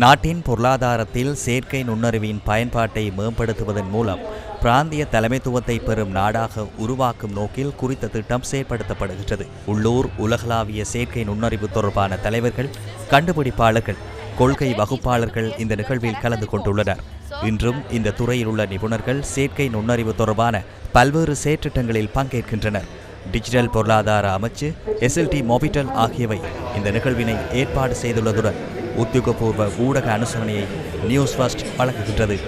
நாட்டின் பொருளாதாரத்தில் செயற்கை நுண்ணறிவின் பயன்பாட்டை மேம்படுத்துவதன் மூலம் பிராந்திய தலைமைத்துவத்தை பெறும் நாடாக உருவாக்கும் நோக்கில் குறித்த திட்டம் செயற்படுத்தப்படுகின்றது. உள்ளூர் உலகளாவிய செயற்கை நுண்ணறிவு தொடர்பான தலைவர்கள் கண்டுபிடிப்பாளர்கள் கொள்கை வகுப்பாளர்கள் இந்த நிகழ்வில் கலந்து கொண்டுள்ளனர். இன்றும் இந்த துறையில் உள்ள நிபுணர்கள் செயற்கை நுண்ணறிவு தொடர்பான பல்வேறு செயற்றிட்டங்களில் பங்கேற்கின்றனர். டிஜிட்டல் பொருளாதார அமைச்சு எஸ்எல்டி மொபிட்டல் ஆகியவை இந்த நிகழ்வினை ஏற்பாடு செய்துள்ளதுடன் உத்தியோகபூர்வ ஊடக அனுசரணையை நியூஸ் ஃபர்ஸ்ட் வழங்குகின்றது.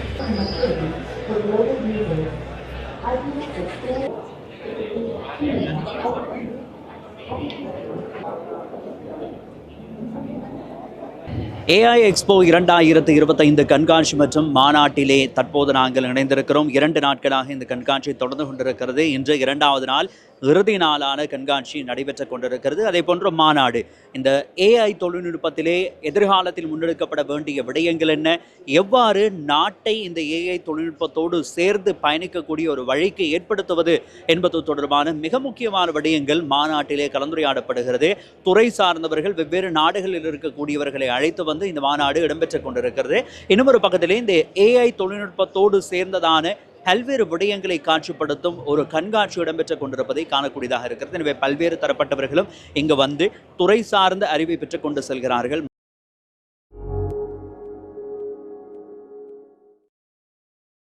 ஏஐ எக்ஸ்போ இரண்டாயிரத்து இருபத்தைந்து கண்காட்சி மற்றும் மாநாட்டிலே தற்போது நாங்கள் இணைந்திருக்கிறோம். இரண்டு நாட்களாக இந்த கண்காட்சி தொடர்ந்து கொண்டிருக்கிறது. இன்று இரண்டாவது நாள் இறுதி நாளான கண்காட்சி நடைபெற்றுக் கொண்டிருக்கிறது. அதே போன்ற மாநாடு. இந்த ஏஐ தொழில்நுட்பத்திலே எதிர்காலத்தில் முன்னெடுக்கப்பட வேண்டிய விடயங்கள் என்ன? எவ்வாறு நாட்டை இந்த ஏஐ தொழில்நுட்பத்தோடு சேர்ந்து பயணிக்கக்கூடிய ஒரு வழிக்கு ஏற்படுத்துவது என்பது தொடர்பான மிக முக்கியமான விடயங்கள் மாநாட்டிலே கலந்துரையாடப்படுகிறது. துறை சார்ந்தவர்கள் வெவ்வேறு நாடுகளில் இருக்கக்கூடியவர்களை அழைத்து வந்து இந்த மாநாடு இடம்பெற்றுக் கொண்டிருக்கிறது. இன்னும் ஒரு பக்கத்திலே இந்த ஏஐ தொழில்நுட்பத்தோடு சேர்ந்ததான பல்வேறு விடயங்களை காட்சிப்படுத்தும் ஒரு கண்காட்சி இடம்பெற்றுக் கொண்டிருப்பதை காணக்கூடியதாக இருக்கிறது. எனவே பல்வேறு தரப்பட்டவர்களும் இங்கு வந்து துறை சார்ந்த அறிவை பெற்றுக் கொண்டு செல்கிறார்கள்.